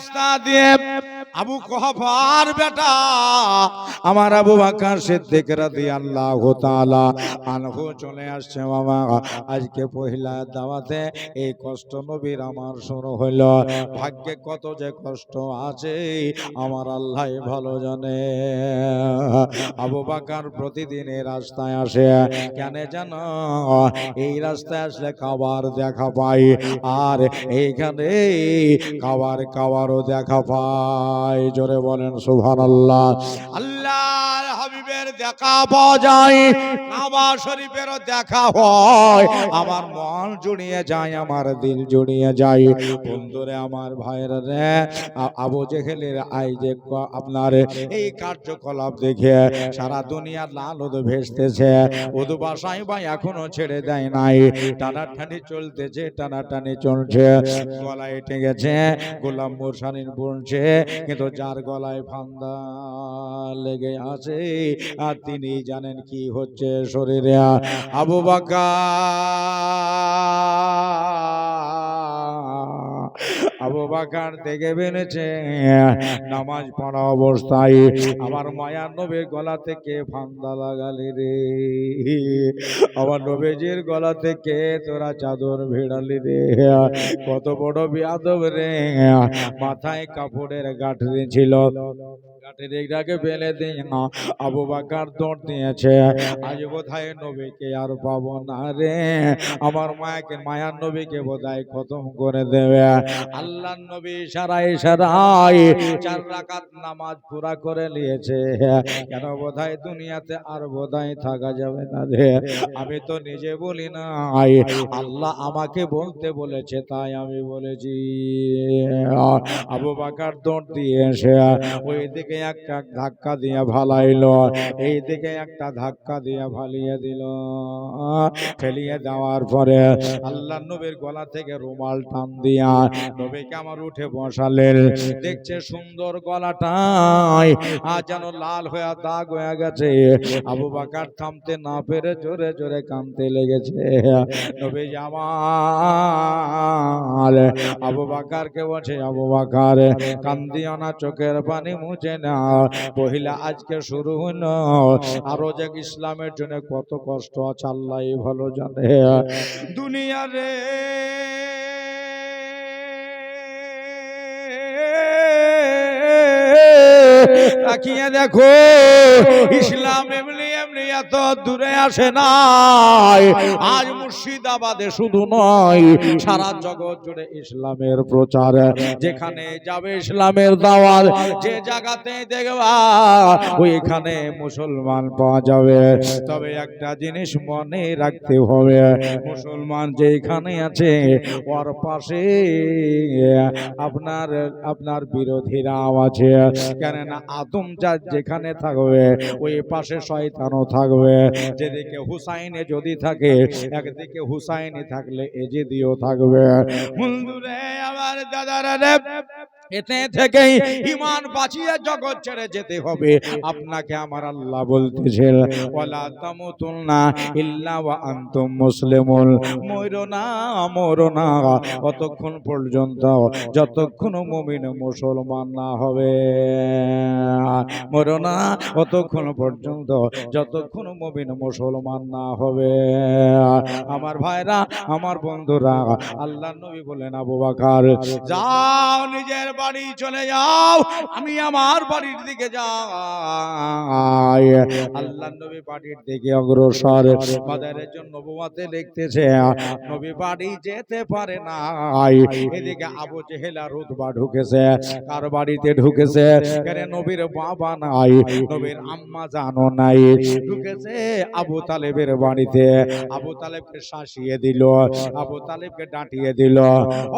রাস্তা দিয়ে আবু কহফার বেটা, আমার আবু বাকার সিদ্দিক রাদিয়াল্লাহু তাআলা আনহু চলে আসছে, বাবা, আজকে পহিলা দাওয়াতে এই কষ্ট নবীর আমার শুরু হইল। ভাগ্যে কত যে কষ্ট আছে, আমার আল্লাহ ভালো জানে। আবু বাকার প্রতিদিন এই রাস্তায় আসে, কেন জানো এই রাস্তায় আসলে খাবার দেখা পাই আর এইখানে খাবার খাবারও দেখা পাই জোরে বলেন সুহান আল্লাহ আল্লাহ হাবিবের দেখা পাওয়া যায় কাবা শরীফেরও দেখা হয়। আমার মন জুড়িয়ে যায়, আমার দিল জুড়িয়ে যায়। বন্ধুরে আমার ভাইরা রে আবু জেহেলের আই যে আপনার এই কার্যকলাপ দেখে সারা দুনিয়া লাল উদু ভেসতেছে। উদু বাসায় ভাই এখনও ছেড়ে দেয় নাই। টানাটানি চলতেছে, টানাটানি চলছে। গলায় গেছে গোলাম মোরসানিন বলছে কিন্তু যার গলায় ফান্দা লেগে আছে। আর তিনি জানেন কি হচ্ছে শরীরে? আবু আবু বাকার থেকে বেড়েছে নামাজ পড়া অবস্থায় আমার মায়ার নবীর গলা থেকে ফান্দা লাগালি রে। আমার নবীজির গলা থেকে তোরা চাদর ভিড়ালি রে। কত বড় বিয়াদব রে। মাথায় কাপড়ের গাঁঠরি ছিল। গাঁঠরিটাকে ফেলে দিয়ে আবু বাকার দিয়েছে। আজ নবীকে আর পাবো না রে। আমার মায়াকে মায়ার নবীকে খতম করে দেবে। আল্লাহ নবী সারাই চার রাকাত নামাজ পুরা করে নিয়েছে। কেন দুনিয়াতে আর বোধহয় থাকা যাবে না রে? আমি তো নিজে বলি না আল্লাহ আমাকে বলতে বলেছে, তাই আমি বলেছি। আবু বাকার দৌড় দিয়েছে। ওই একটা ধাক্কা দিয়ে ভালাইলো। এই দিকে একটা ধাক্কা দিয়ে ভালিয়ে দিল। ফেলিয়ে দেওয়ার পরে আল্লাহ নবীর গলা থেকে রুমাল টান দিয়া নবীকে আমার উঠে বসালেন। দেখছে সুন্দর গলাটাই আর যেন লাল হয়ে দাগ হয়ে গেছে। আবু বাকার থামতে না পেরে জোরে জোরে কানতে লেগেছে। নবী জামাল আবু বাকারকে বলছে, আবু বাকার কান্দিও না, চোখের পানি মুছে না পহিলা আজকে শুরু হইল। আরও যে ইসলামের জন্য কত কষ্ট আছে, আল্লাহ ভালো জানে। দুনিয়া রে। তাকিয়ে দেখো, ইসলাম এমনি এত দূরে আসে নাই। আজ মুর্শিদাবাদে শুধু নয়, সারা জগৎ জুড়ে ইসলামের প্রচার। যেখানে যাবে ইসলামের যে জায়গাতে দেখবা, ওইখানে মুসলমান পাওয়া যাবে। তবে একটা জিনিস মনে রাখতে হবে, মুসলমান যেখানে আছে, ওর পাশে আপনার আপনার বিরোধীরাও আছে। কেননা আদম যেখানে থাকবে, ওই পাশে শয়তানও থাকবে। যেদিকে হুসাইনে যদি থাকে একদিকে হুসাইনি থাকলে এজিদিও থাকবে। বন্ধুরে আমার দাদারা রে এতে থেকেই ইমান বাঁচিয়ে জগৎ ছেড়ে যেতে হবে। আপনাকে আমার আল্লাহ বলতেছেন ওয়ালা ইল্লা ওয়া আনতুম মুসলিমুন। অতক্ষণ পর্যন্ত যতক্ষণ মুমিন মুসলমান না হবে। মরো না অতক্ষণ পর্যন্ত যতক্ষণ মুমিন মুসলমান না হবে। আমার ভাইরা আমার বন্ধুরা আল্লাহ নবী বলেন আবু বাকার যাও নিজের বাড়ি চলে যাও, আমি আমার বাড়ির দিকে যাই। আল্লাহ নবী বাড়ির দিকে অগ্রসর। বাজারের জন্য নবুয়াতে লিখতেছে, নবী বাড়ি যেতে পারে না এদিকে আবু জেহেলা রুতবা ঢুকেছে, কার বাড়িতে ঢুকেছে? কেন নবীর বাবা নাই, নবীর আম্মা জানো নাই। ঢুকেছে আবু তালেবের বাড়িতে। আবু তালেবকে শাসিয়ে দিল, আবু তালেবকে ডাঁটিয়ে দিল।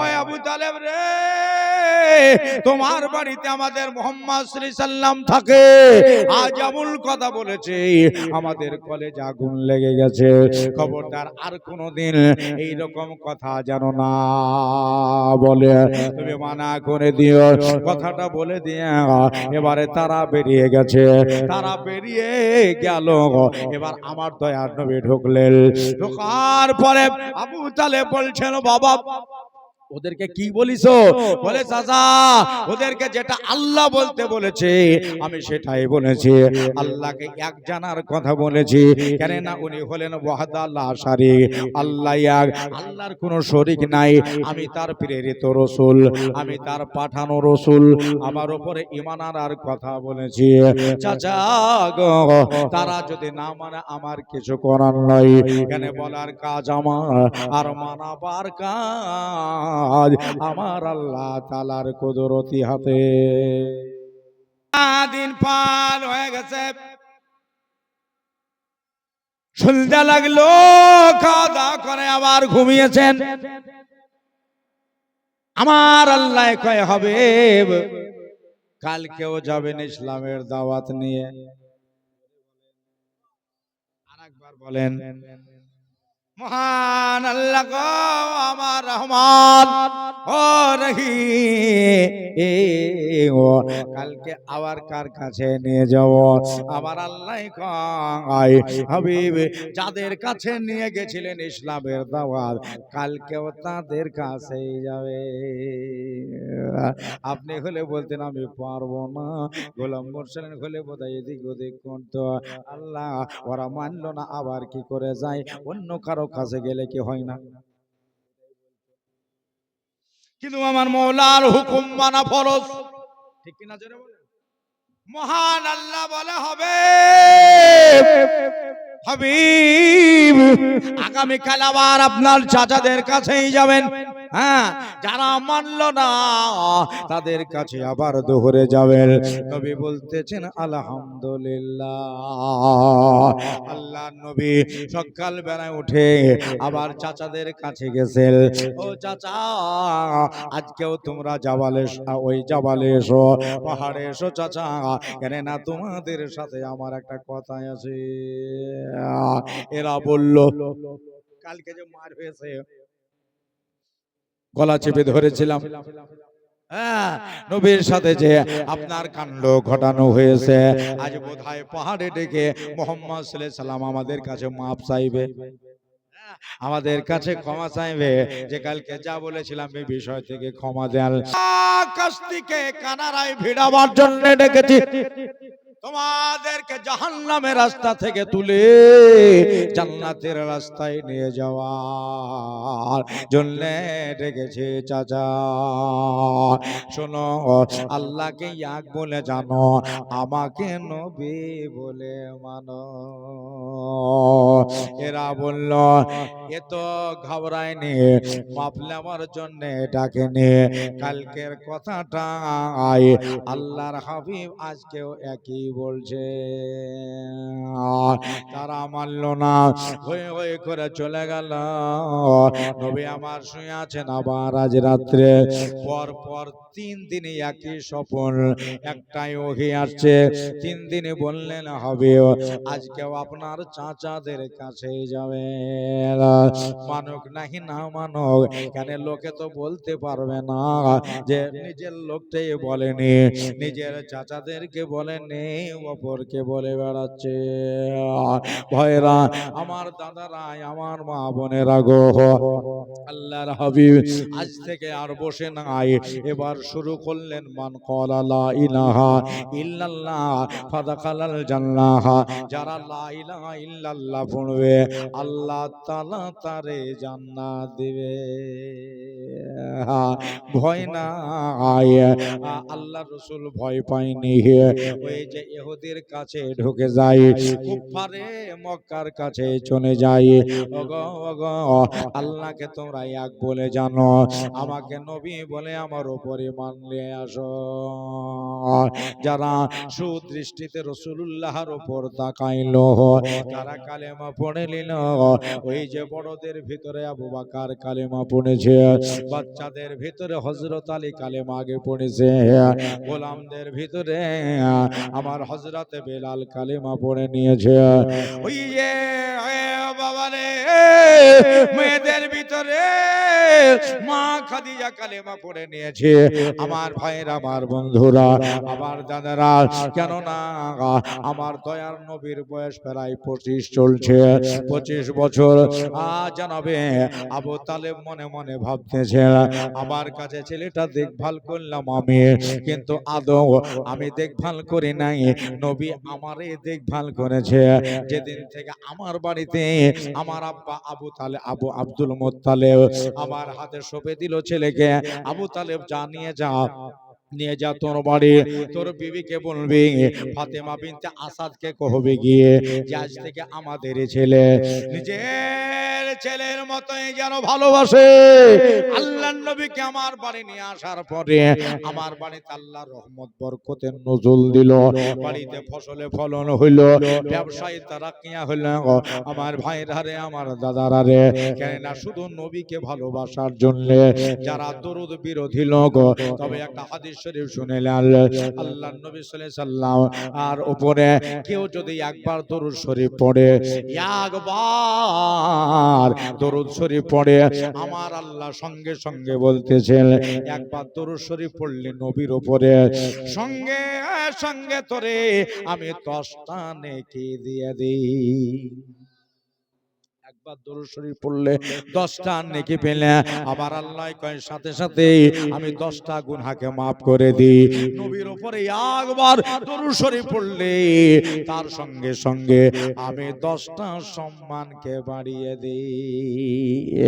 ওই আবু তালেব রে! তোমার বাড়িতে আমাদের মোহাম্মদ শ্রী সাল্লাম থাকে। আজ আমুল কথা বলেছে। আমাদের কলেজ আগুন লেগে গেছে। খবরদার আর কোনোদিন এই রকম কথা জানো না বলে। তুমি মানা করে দিও। কথাটা বলে দিয়ে এবারে তারা বেরিয়ে গেছে। তারা বেরিয়ে গেল। এবার আমার দয়ার নবী ঢুকলেন। ঢোকার পরে আবু তালে বলছেন, বাবা ওদেরকে কি বলিস? বলে চাচা ওদেরকে যেটা আল্লাহ বলতে বলেছে আমি সেটাই বলেছি। আল্লাহকে এক জানার কথা বলেছি। কেন না উনি হলেন ওয়াহাদাল্লাহ সারি আল্লাহ এক। আল্লাহর কোনো শরিক নাই। আমি তার প্রেরিত রসুল আমি তার পাঠানো রসুল। আমার উপরে ইমান আনার কথা বলেছি। চাচা গো তারা যদি না মানে আমার কিছু করার নাই। কেন বলার কাজ আমার? আর মানাবার কাজ আমার আল্লাহ তালার কুদরতি হাতে। দিন পার হয়ে গেছে। সন্ধ্যা লাগল খাওয়া দাওয়া করে আবার ঘুমিয়েছেন। আমার আল্লাহ কয় হবে কালকেও যাবেন ইসলামের দাওয়াত নিয়ে। আরেকবার বলেন মহান আল্লাহ গো, আমার রহমান। ও রহি ও, কালকে আবার কার কাছে নিয়ে যাব? আমার আল্লাহ কয় হাবিব, যাদের কাছে নিয়ে গেছিলেন ইসলামের দাওয়াত, কালকেও তাদের কাছেই যাবে। আপনি হলে বলতেন, আমি পারব না। গোলাম মোরসালেন হলে বোধহয় এদিক ওদিক করতো। আল্লাহ, ওরা মানলো না, আবার কি করে যায়? অন্য কারও কাছে গেলে কি হয় না? কিন্তু আমার মৌলার হুকুম মানা ফরজ। ঠিক কিনা জোরে মহান আল্লাহ বলে হবে, হাবিব, আগামীকাল আবার আপনার চাচাদের কাছেই যাবেন। হ্যাঁ যারা মানলো না তাদের কাছে আবার দোহরে যাবেন। নবী বলতেছেন আলহামদুলিল্লাহ। আল্লাহ নবী সকাল বেলায় উঠে আবার চাচাদের কাছে গেছেন। ও চাচা আজকেও তোমরা জাবালে ওই জাবালে এসো পাহাড়ে এসো চাচা। কেন না তোমাদের সাথে আমার একটা কথা আছে। এরা বলল কালকে যে মার হয়েছে গলা চেপে ধরেছিলাম। হ্যাঁ নবীর সাথে যে আপনার কাণ্ড ঘটানো হয়েছে, আজ বোধহয় পাহাড়ে ডেকে মোহাম্মদ সাল্লাম আমাদের কাছে মাপ চাইবে। আমাদের কাছে ক্ষমা চাইবে। যে কালকে যা বলেছিলাম এই বিষয় থেকে ক্ষমা দেন। আকাশ থেকে কানারায় ভিড়াবার জন্য ডেকেছি। তোমাদেরকে জাহান্নামের রাস্তা থেকে তুলে জান্নাতের রাস্তায় নিয়ে যাওয়ার জন্য ডেকেছে চাচা। শোনো, আল্লাহকে এক বলে জানো, আমাকে নবী বলে মানো। এরা বলল, এ তো ঘাবড়ায়নি নেওয়ার জন্য ডাকেনি। কালকের কথাটা আয় আল্লাহর হাবিব আজকেও একই বলছে, তারা মানল না। হয়ে হয়ে করে চলে গেল। নবী আমার শুয়ে আছেন আবার আজ রাত্রে। পর পর তিন দিনে একই স্বপন একটাই ওহি আসছে। তিন দিনে বললেন হবে আজকেও আপনার চাচাদের কাছে যাবে। মানুক নাহি না মানুক কেন লোকে তো বলতে পারবে না যে নিজের লোকটাই বলেনি। নিজের চাচাদেরকে বলেনি অপরকে বলে বেড়াচ্ছে। ভয়রা আমার দাদারা আমার মা বোনেরা গো আল্লাহর হাবিব আজ থেকে আর বসে নাই। এবার শুরু করলেন, মান কলা ইলাহা ইল্লাল্লাহ ফাদাকালাল জান্নাহ। যারা লা ইলাহা ইল্লাল্লাহ পড়বে, আল্লাহ তাআলা তারে জান্নাত দিবে। ভয় নাই আল্লাহ রসুল ভয় পায়নি। ওই যে ইহুদির কাছে ঢুকে যায় কুফারে মক্কার কাছে চলে যায় ওগো ওগো, আল্লাহকে তোমরা এক বলে জানো, আমাকে নবী বলে আমার উপরে যারা সুদৃষ্টিতে রসুল্লাহর উপর তাকাইলো তারা কালেমা পড়ে নিল, ওই যে বড়দের ভিতরে আবু বাকার কালেমা পড়েছে, বাচ্চাদের ভিতরে হজরত আলী কালেমা আগে পড়েছে, গোলামদের ভিতরে আমার হজরতে বেলাল কালেমা পড়ে নিয়েছে। ওই বাবা রে মেয়েদের ভিতরে মা খাদিজা কালেমা পড়ে নিয়েছে। আমার ভাইয়ের, আমার বন্ধুরা, আমার দাদারা আমার দয়ার নবীর বয়স প্রায় পঁচিশ চলছে, পঁচিশ বছর। আ, জানাবে, আবু তালেব মনে মনে ভাবতেছে, আমার কাছে ছেলেটা দেখভাল করলাম আমি, কিন্তু আদৌ আমি দেখভাল করি নাই। নবী আমারে দেখভাল করেছে। যেদিন থেকে আমার বাড়িতে আমার আব্বা আবু তালে আবু আব্দুল মোত্তালেব আমার হাতে সঁপে দিল ছেলেকে। আবু তালেব জানিয়ে যা নিয়ে যা তোর বাড়ি। তোর বিবিকে বলবি? ফাতেমা বিনতে আসাদকে কহবে গিয়ে? যে আজ থেকে আমাদের ছেলে। নিজের ছেলের মতোই যেন ভালোবাসে। আল্লাহ নবীকে আমার বাড়ি নিয়ে আসার পরে আমার বাড়িতে আল্লাহ রহমত বরকতের নজুল দিল। বাড়িতে ফসলে ফলন হইল। ব্যবসায়ী তারা কিয়া হইল? আমার ভাইরা রে আমার দাদারা রে। কেননা শুধু নবীকে ভালোবাসার জন্য যারা দরুদ বিরোধী লোক তবে একটা হাদিস শরীফ শুনেলেন। আল্লাহ নবী সাল্লাম, আর উপরে কেউ যদি একবার দরুদ শরীফ পড়ে একবার দরুদ শরীফ পড়ে, আমার আল্লাহ সঙ্গে সঙ্গে বলতেছেন, একবার দরুদ শরীফ পড়লে নবীর উপরে, সঙ্গে সঙ্গে তোরে আমি দশটা নেকি দিয়ে দিই। একবার দরুদ শরীফ পড়লে দশটা নেকি পেলে আবার আল্লাহ কয় সাথে সাথে আমি দশটা গুনহাকে মাফ করে দিই। নবীর উপরে একবার দরুদ শরীফ পড়লে তার সঙ্গে সঙ্গে আমি দশটা সম্মানকে বাড়িয়ে দিই।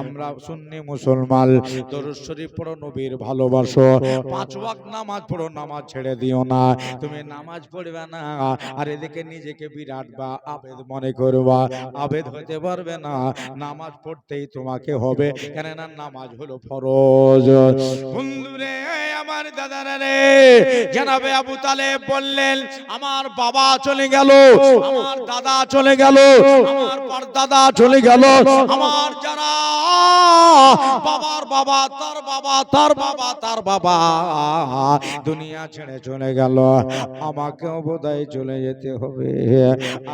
আমরা সুন্নি মুসলমান দরুদ শরীফ পড়ো নবীর ভালোবাসো। পাঁচ ওয়াক্ত নামাজ পড়ো নামাজ ছেড়ে দিও না। তুমি নামাজ পড়বে না। আর এদিকে নিজেকে বিরাট বা আবেদ মনে করবা। আবেদ হতে পারবে না নামাজ পড়তেই তোমাকে হবে। কেননা নামাজ হলো ফরজ। বন্ধুরে আমার দাদারা রে জানাবে আবু তালেব বললেন আমার বাবা চলে গেল আমার দাদা চলে গেল আমার দাদা চলে গেল আমার যারা বাবার বাবা তার বাবা তার বাবা তার বাবা দুনিয়া ছেড়ে চলে গেল। আমাকেও বোধহয় চলে যেতে হবে।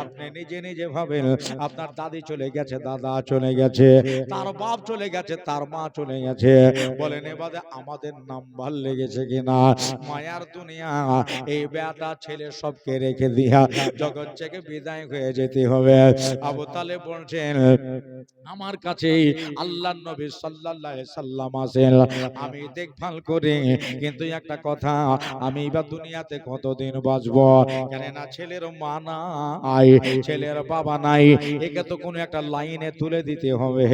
আপনি নিজে নিজে ভাবেন আপনার দাদি চলে গেছে দাদা চলে গেছে তার বাপ চলে গেছে তার মা চলে গেছে। বলেন এবারে আমাদের নাম ভালো লেগেছে কিনা? মায়ার দুনিয়া এই বেটা ছেলে সবকে রেখে দিয়া জগৎ থেকে বিদায় হয়ে যেতে হবে। আবু তালে বলছেন আমার কাছে আল্লাহ নবী সাল্লাল্লাহু আলাইহি সাল্লাম আছেন। আমি দেখভাল করি। কিন্তু একটা কথা আমি বা দুনিয়াতে কতদিন বাঁচব? কেন না ছেলের মা নাই ছেলের বাবা নাই। একে তো কোনো একটা লাইনে তুলে দিতে হবে।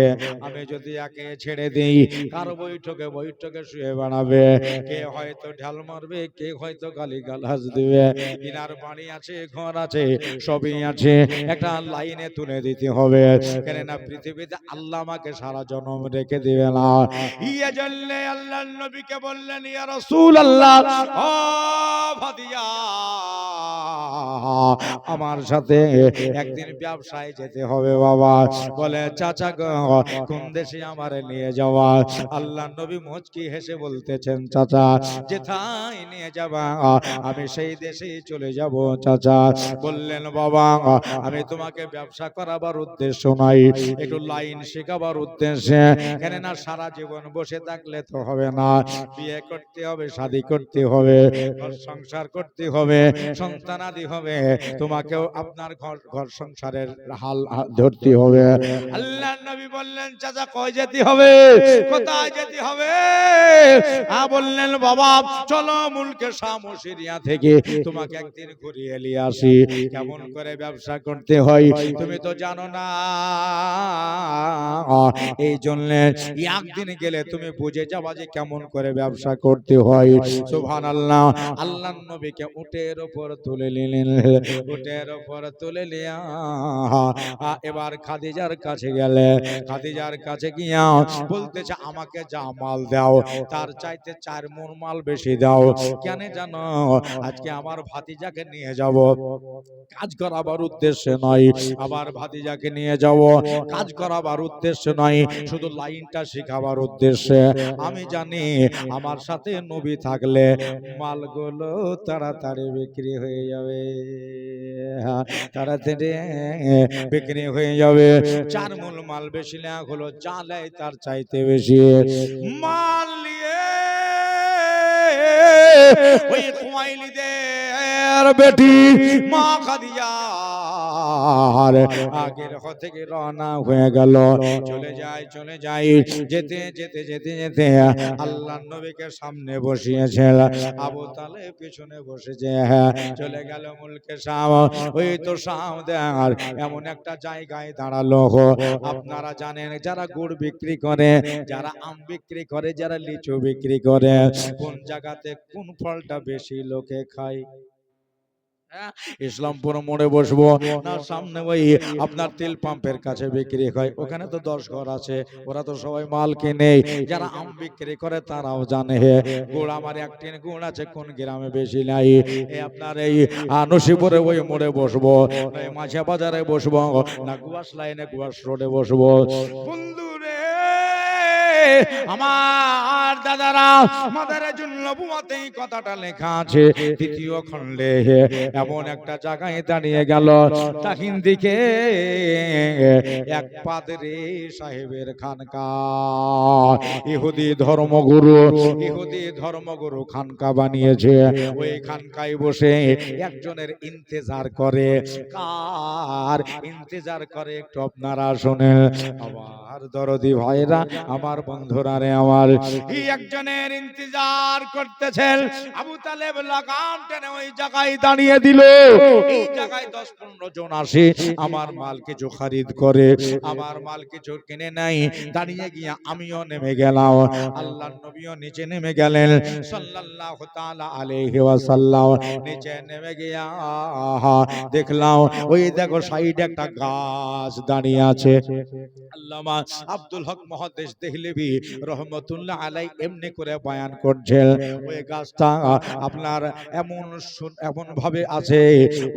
আমি যদি একে ছেড়ে দেই কারও বৈঠকে বৈঠকে শুয়ে বেড়াবে কে হয়তো ঢাল মারবে কে হয়তো গালি গালাজ দিবে। ইনার বাড়ি আছে ঘর আছে সবই আছে। একটা লাইনে তুলে দিতে হবে। কেন না পৃথিবীতে আল্লাহ আমাকে সারা জন্ম রেখে দিবে না। ইয়ে জন্যে আল্লাহ নবীকে বললেন ইয়া রাসূল আল্লাহ ও ভাদিয়া আমার সাথে একদিন ব্যবসায় যেতে হবে বাবা। বলে চাচা গো, কোন দেশে আমারে নিয়ে যাওয়া আল্লাহ নবী মুচকি হেসে বলতেছেন চাচা যেথায় নিয়ে যাবা আমি সেই দেশেই চলে যাব চাচা। বললেন বাবা আমি তোমাকে ব্যবসা করাবার উদ্দেশ্য নাই একটু লাইন শেখাবার উদ্দেশ্যে। কেন না সারা জীবন বসে থাকলে তো হবে না। বিয়ে করতে হবে শাদি করতে হবে ঘর সংসার করতে হবে সন্তানাদি হবে। তোমাকেও আপনার ঘর ঘর সংসারের হাল ধরতে হবে আল্লাহ নবী বললেন চাচা কয় যেতে হবে? কোথায় যেতে হবে? আ বললেন বাবা চলো মুলকে শামু সিরিয়া থেকে তোমাকে একদিন ঘুরিয়ে নিয়ে আসি। কেমন করে ব্যবসা করতে হয় তুমি তো জানো না। এই জন্য একদিন গেলে তুমি বুঝে যাবা যে কেমন করে ব্যবসা করতে হয়। সুবহান আল্লাহ আল্লাহ নবীকে উটের উপর তুলে নিলেন। উটের উপর তুলে আ, এবার খাদিজার কাছে গেলে খাদিজার কাছে গিয়া বলতেছে আমাকে যা মাল দাও তার চাইতে চার মন মাল বেশি দাও কেন জানো? আজকে আমার ভাতিজাকে নিয়ে যাব কাজ করাবার উদ্দেশ্যে নয় আবার ভাতিজাকে নিয়ে যাব কাজ করাবার উদ্দেশ্যে নয় শুধু লাইনটা শেখাবার উদ্দেশ্যে আমি জানি আমার সাথে নবী থাকলে মালগুলো তাড়াতাড়ি বিক্রি হয়ে যাবে তাড়াতাড়ি বিক্রি হয়ে যাবে চার মূল মাল বেশি নেওয়া হলো যা নেয় তার চাইতে বেশি। মাল নিয়ে ওই খুয়াইলিদের বেটি, মা খাদিজার। আগের ঘর থেকে রওনা হয়ে গেল। চলে যায় চলে যায়। যেতে যেতে যেতে যেতে আল্লাহ নবীকে সামনে বসিয়েছিল। আবু তালে পিছনে বসেছে। চলে গেল মুলকে শাম। ওই তো শাম দেয়ার এমন একটা জায়গায় দাঁড়াল। আপনারা জানেন, যারা গুড় বিক্রি করে, যারা আম বিক্রি করে, যারা লিচু বিক্রি করে, কোন জায়গাতে কোন ফলটা বেশি লোকে খায়? ইসলামপুর মোড়ে বসবো, না সামনে ওই আপনার তেল পাম্পের কাছে বিক্রি হয়। ওখানে তো দশ ঘর আছে, ওরা তো সবাই মাল কিনে। যারা আম বিক্রি করে তারাও জানে হে, গুড় আমার একটি গুড় আছে, কোন গ্রামে বেশি নাই। আপনার এই নসিপুরে ওই মোড়ে বসবো মাঝে বাজারে বসবো, না গুয়াস লাইনে গুয়াস রোডে বসবো। বন্ধু আমার দাদারা, আমাদের জন্য বুয়াতে এই কথাটা লেখা আছে। দ্বিতীয় খণ্ডে এমন একটা জায়গায় দাঁড়িয়ে গেল। তাহিন দিকে এক পাদরে সাহেবের খানকা। ইহুদি ধর্মগুরু ইহুদি ধর্মগুরু খানকা বানিয়েছে। ওই খানকায় বসে একজনের ইন্তেজার করে। কার ইন্তেজার করে একটু আপনারা শোনেন। আমার দরদি ভাইরা, আমার বন্ধুরা রে আমার। এই একজনের ইন্তজার করতেছেন। আবু তালেব লাগাম টেনে ওই জায়গায় দাঁড়িয়ে দিল। এই জায়গায় দশ পনেরো জন আসে। আমার মাল কিছু করে, আমার মাল কিছু কিনে নাই দাঁড়িয়ে আমিও নেমে গেলাম। আল্লাহ নবীও নিচে নেমে গেলেন। সাল্লাল্লাহু তাআলা আলাইহি ওয়াসাল্লাম নিচে নেমে গিয়া দেখলাম, ওই দেখো সাইডে একটা গাছ দাঁড়িয়ে আছে। আল্লামা আব্দুল হক মহাদেশ দেহলেবি রহমতুল্লাহ আলাই এমনি করে বয়ান করছেন, ওই গাছটা আপনার এমন এমন ভাবে আছে,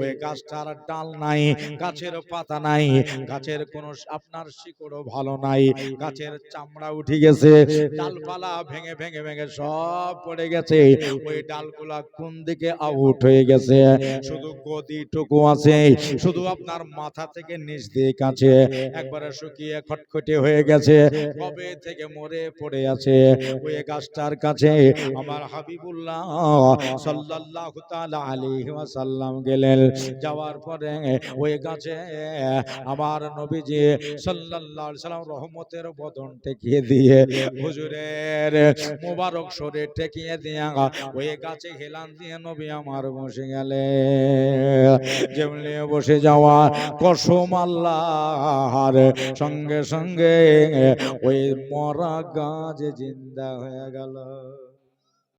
ওই গাছটার ডাল নাই, গাছের পাতা নাই, গাছের কোনো আপনার শিকড়ও ভালো নাই, গাছের চামড়া উঠে গেছে, ডালপালা ভেঙে ভেঙে ভেঙে সব পড়ে গেছে, ওই ডালগুলা কোন দিকে আউট হয়ে গেছে? শুধু গদিটুকু আছে, শুধু আপনার মাথা থেকে নিচ দিক আছে, একবারে শুকিয়ে খটখটে হয়ে গেছে, কবে থেকে মরে পড়ে আছে। ওই গাছটার কাছে আমার হাবিবুল্লাহ সাল্লাল্লাহু তাআলা আলাইহি ওয়াসাল্লাম গেলেন। যাওয়ার পরে ওই গাছে আমার নবীজি সাল্লাল্লাহু আলাইহি সাল্লাম রহমতের বদন টেকিয়ে দিয়ে হুজুরের মোবারক সরে টেকিয়ে দিয়া ওই গাছে হেলান দিয়ে নবী আমার বসে গেলে যেমনি বসে যাওয়া কসম আল্লাহর সঙ্গে সঙ্গে ওই মরা গাছ জিন্দা হয়ে গেল।